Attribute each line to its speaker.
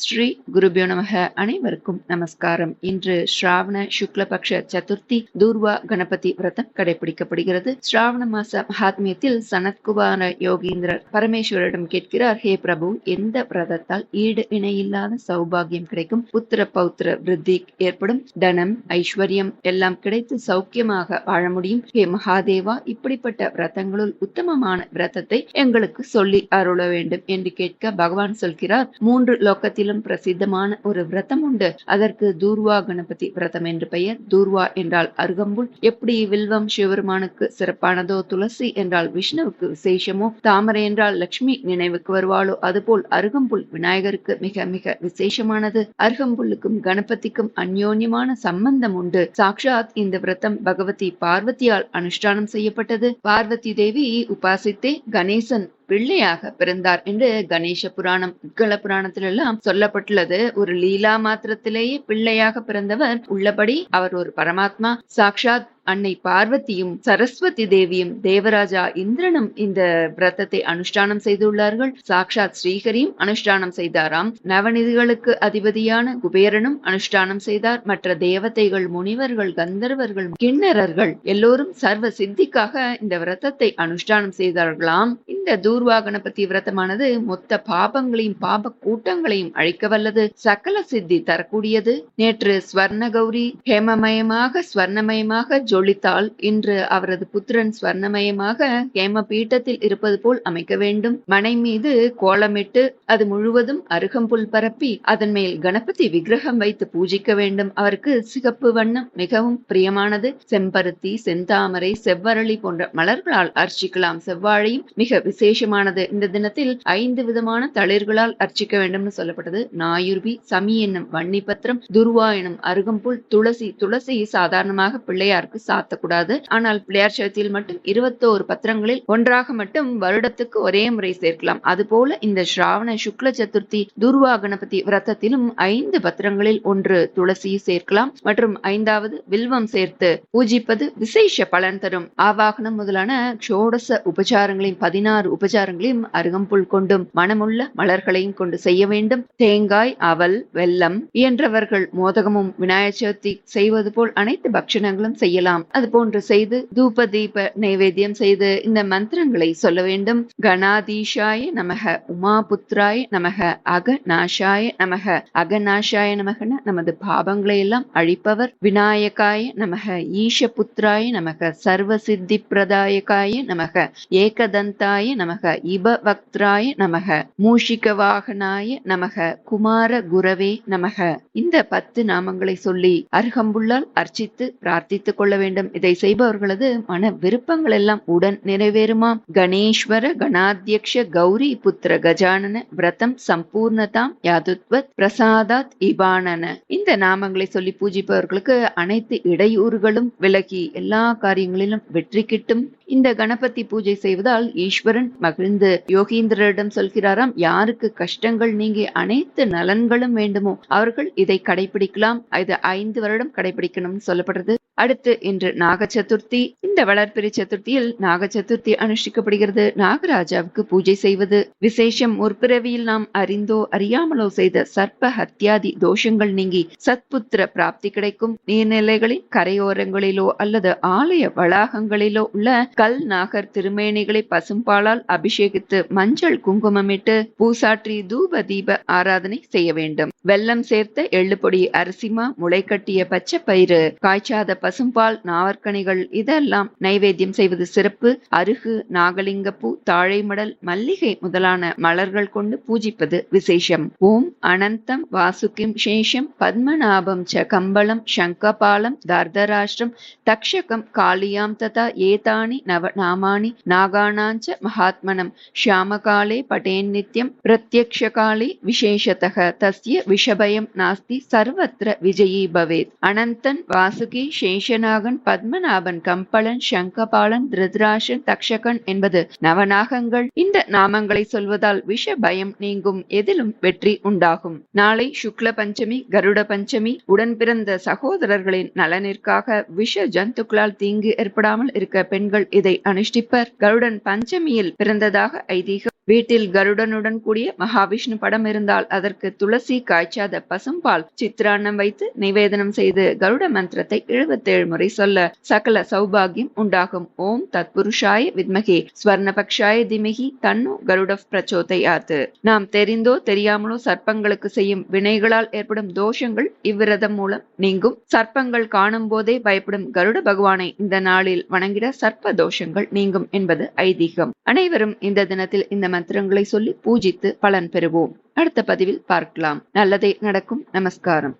Speaker 1: ஸ்ரீ குருபியோ நமக. அனைவருக்கும் நமஸ்காரம். இன்று ஸ்ராவண சுக்லபக்ஷ சதுர்த்தி தூர்வா கணபதி விரதம் கடைபிடிக்கப்படுகிறது. ஸ்ராவண மாச மகாத்மியத்தில் சனத்குமார யோகீந்திரர் பரமேஸ்வரிடம் கேட்கிறார் ஹே பிரபு எந்த விரதத்தால் ஈடு இணையில்லாத சௌபாகியம் கிடைக்கும்? புத்திர பௌத்திர விருத்தி ஏற்படும். தனம் ஐஸ்வர்யம் எல்லாம் கிடைத்து சௌக்கியமாக வாழ முடியும். ஹே மகாதேவா இப்படிப்பட்ட விரதங்களுள் உத்தமமான விரதத்தை எங்களுக்கு சொல்லி அருள வேண்டும் என்று கேட்க பகவான் சொல்கிறார். மூன்று லோக்கத்தில் லோகத்திலும் பிரசித்தமான ஒரு விரதம் உண்டு. அதற்கு தூர்வா கணபதி விரதம் என்று பெயர். தூர்வா என்றால் அருகம்புல். எப்படி வில்வம் சிவபெருமானுக்கு சிறப்பானதோ துளசி என்றால் விஷ்ணுவுக்கு விசேஷமோ தாமரை என்றால் லட்சுமி நினைவுக்கு வருவாளோ அதுபோல் அருகம்புல் விநாயகருக்கு மிக மிக விசேஷமானது. அருகம்புல்லுக்கும் கணபதிக்கும் அந்யோன்யமான சம்பந்தம் உண்டு. சாக்ஷாத் இந்த விரதம் பகவதி பார்வதியால் அனுஷ்டானம் செய்யப்பட்டது. பார்வதி தேவி உபாசித்தே கணேசன் பிள்ளையாக பிறந்தார் என்று கணேச புராணம் உட்கல புராணத்தில் எல்லாம் சொல்லப்பட்டுள்ளது. ஒரு லீலா மாத்திரத்திலேயே பிள்ளையாக பிறந்தவர். உள்ளபடி அவர் ஒரு பரமாத்மா. சாக்ஷாத் அன்னை பார்வதியும் சரஸ்வதி தேவியும் தேவராஜா இந்திரனும் இந்த விரதத்தை அனுஷ்டானம் செய்துள்ளார்கள். சாக்ஷாத் ஸ்ரீஹரியும் அனுஷ்டானம் செய்தாராம். நவநிதிகளுக்கு அதிபதியான குபேரனும் அனுஷ்டானம் செய்தார். மற்ற தேவதைகள் முனிவர்கள் கந்தர்வர்கள் கிண்ணறர்கள் எல்லோரும் சர்வ சித்திக்காக இந்த விரதத்தை அனுஷ்டானம் செய்தார்களாம். இந்த தூர்வா கணபதி விரதமானது மொத்த பாபங்களையும் பாப கூட்டங்களையும் அழிக்க வல்லது. சகல சித்தி தரக்கூடியது. நேற்று ஸ்வர்ண கௌரி ஹேமமயமாக ஸ்வர்ணமயமாக ஜொலித்தால் இன்று அவரது புத்திரன் ஸ்வர்ணமயமாக ஹேம பீட்டத்தில் இருப்பது போல் அமைக்க வேண்டும். மனை மீது கோலமிட்டு அது முழுவதும் அருகம்புல் பரப்பி அதன் மேல் கணபதி விக்கிரகம் வைத்து பூஜிக்க வேண்டும். அவருக்கு சிகப்பு வண்ணம் மிகவும் பிரியமானது. செம்பருத்தி செந்தாமரை செவ்வரளி போன்ற மலர்களால் அர்ச்சிக்கலாம். செவ்வாழையும் மிக விசேஷமானது. இந்த தினத்தில் ஐந்து விதமான தளிர்களால் அர்ச்சிக்க வேண்டும்னு சொல்லப்பட்டது. நாயுர்பி சமி என்னும் வன்னிபத்திரம் துர்வா எனும் அருகம்புல் துளசி துளசி சாதாரணமாக பிள்ளையாருக்கு சாத்தக்கூடாது. ஆனால் பிள்ளையார் சதுர்த்தியில் மட்டும் இருபத்தோரு பத்திரங்களில் ஒன்றாக மட்டும் வருடத்துக்கு ஒரே முறை சேர்க்கலாம். அதுபோல இந்த ஸ்ராவண சுக்ல சதுர்த்தி துர்வா கணபதி விரதத்திலும் ஐந்து பத்திரங்களில் ஒன்று துளசி சேர்க்கலாம். மற்றும் ஐந்தாவது வில்வம் சேர்த்து பூஜிப்பது விசேஷ பலன் தரும். ஆவாகனம் முதலான ஷோடச உபச்சாரங்களின் பதினாறு உபச்சாரங்களையும் அருகம்புல் கொண்டும் மனமுள்ள மலர்களையும் கொண்டு செய்ய வேண்டும். தேங்காய் அவல் வெல்லம் இயன்றவர்கள் மோதகமும் விநாயகர் சதுர்த்தி செய்வது போல் அனைத்து பக்ஷணங்களும் செய்யலாம். அது போன்று செய்து தூப தீப நைவேத்தியம் செய்து இந்த மந்திரங்களை சொல்ல வேண்டும். கணாதீஷாய நமக உமாபுத்ராய நமக அகநாசாய நமக. அகநாஷாய நமகன நமது பாவங்களை எல்லாம் அழிப்பவர் விநாயகாய நமக. ஈஷபுத்ராய நமக. சர்வ சித்தி பிரதாயகாய நமக. ஏகதந்தாய நமக. இபவக்திராய நமக. மூஷிக வாகனாய நமக. குமார குரவே நமக. இந்த பத்து நாமங்களை சொல்லி அருகம்புள்ளால் அர்ச்சித்து பிரார்த்தித்துக் கொள்ள வேண்டும். இதை செய்பவர்களது மன விருப்பங்கள் எல்லாம் உடன் நிறைவேறுமாம். கணேஸ்வர கணாத்தியக்ஷ கௌரி புத்திர கஜானன விரதம் சம்பூர்ணதாம் யாதுத்வத் பிரசாதாத் இபானன. இந்த நாமங்களை சொல்லி பூஜிப்பவர்களுக்கு அனைத்து இடையூறுகளும் விலகி எல்லா காரியங்களிலும் வெற்றி கிட்டும். இந்த கணபதி பூஜை செய்வதால் ஈஸ்வரன் மகிழ்ந்து. யோகீந்திரரிடம் சொல்கிறாராம் யாருக்கு கஷ்டங்கள் நீங்கி அனைத்து நலன்களும் வேண்டுமோ அவர்கள் இதை கடைபிடிக்கலாம் இது ஐந்து வருடம் கடைபிடிக்கணும்னு சொல்லப்படுறது. அடுத்து இன்று நாக சதுர்த்தி இந்த வளர்பிறை சதுர்த்தியில் நாக சதுர்த்தி அனுஷ்டிக்கப்படுகிறது. நாகராஜாவுக்கு பூஜை செய்வது விசேஷம். முற்பிறவியில் நாம் அறிந்தோ அறியாமலோ செய்த சர்ப்ப ஹத்தியாதி தோஷங்கள் நீங்கி சத்புத்திர பிராப்தி கிடைக்கும். நீர்நிலைகளின் கரையோரங்களிலோ அல்லது ஆலய வளாகங்களிலோ உள்ள கல் நாகர் திருமேனிகளை பசும்பாலால் அபிஷேகித்து மஞ்சள் குங்குமமிட்டு பூசாற்றி தூப தீப ஆராதனை செய்ய வேண்டும். வெல்லம் சேர்த்த எள்ளுப்பொடி அரிசிமா முளைக்கட்டிய பச்சை பயிறு காய்ச்சாத பசும்பால் நாவற்கனிகள் இதெல்லாம் நைவேத்தியம் செய்வது சிறப்பு. அருகு நாகலிங்கப்பூ தாழைமடல் மல்லிகை முதலான மலர்கள் கொண்டு பூஜிப்பது விசேஷம். ஓம் அனந்தம் வாசுகிம் சேஷம் பத்மநாபம் ச கம்பளம் சங்கபாலம் தர்தராஷ்டிரம் தக்ஷகம் காளியாம் ததா ஏதானி நவ நாமானி நாகானாஞ்ச மகாத்மனம் ஷியாமகாலே பட்டேன் நித்யம் பிரத்யக்ஷகாலே விசேஷதக தஸ்ய விஷபயம் நாஸ்தி சர்வத்திர விஜயீ பவேத் அனந்தன் வாசுகி சேஷநாகன் பத்மநாபன் கம்பளன் சங்கபாலன் திருதராஷன் தக்ஷகன் என்பது நவநாகங்கள்। இந்த நாமங்களை சொல்வதால் விஷ பயம் நீங்கும் எதிலும் வெற்றி உண்டாகும்। நாளை சுக்ல பஞ்சமி கருட பஞ்சமி உடன் பிறந்த சகோதரர்களின் நலனிற்காக விஷ ஜந்துக்களால் தீங்கு ஏற்படாமல் இருக்க பெண்கள் இதை அனுஷ்டிப்பர். கருடன் பஞ்சமியில் பிறந்ததாக ஐதீகம். வீட்டில் கருடனுடன் கூடிய மகாவிஷ்ணு படம் இருந்தால் அதற்கு துளசி காய்ச்சாத பசும்பால் சித்திரான்னம் வைத்து நிவேதனம் செய்து கருட மந்திரத்தை எழுபத்தேழு முறை சொல்ல சகல சௌபாகியம் உண்டாகும். ஓம் தத்புருஷாய வித்மகே ஸ்வர்ணபக்ஷாய திமிகி தன்னு கருட பிரச்சோதயாத்து நாம் தெரிந்தோ தெரியாமலோ சர்ப்பங்களுக்கு செய்யும் வினைகளால் ஏற்படும் தோஷங்கள் இவ்விரதம் மூலம் நீங்கும். சர்ப்பங்கள் காணும் போதே பயப்படும் கருட பகவானை இந்த நாளில் வணங்கிட சர்ப்ப தோஷங்கள் நீங்கும் என்பது ஐதீகம். அனைவரும் இந்த தினத்தில் இந்த மந்திரங்களை சொல்லி பூஜித்து பலன் பெறுவோம். அடுத்த பதிவில் பார்க்கலாம். நல்லதே நடக்கும். நமஸ்காரம்.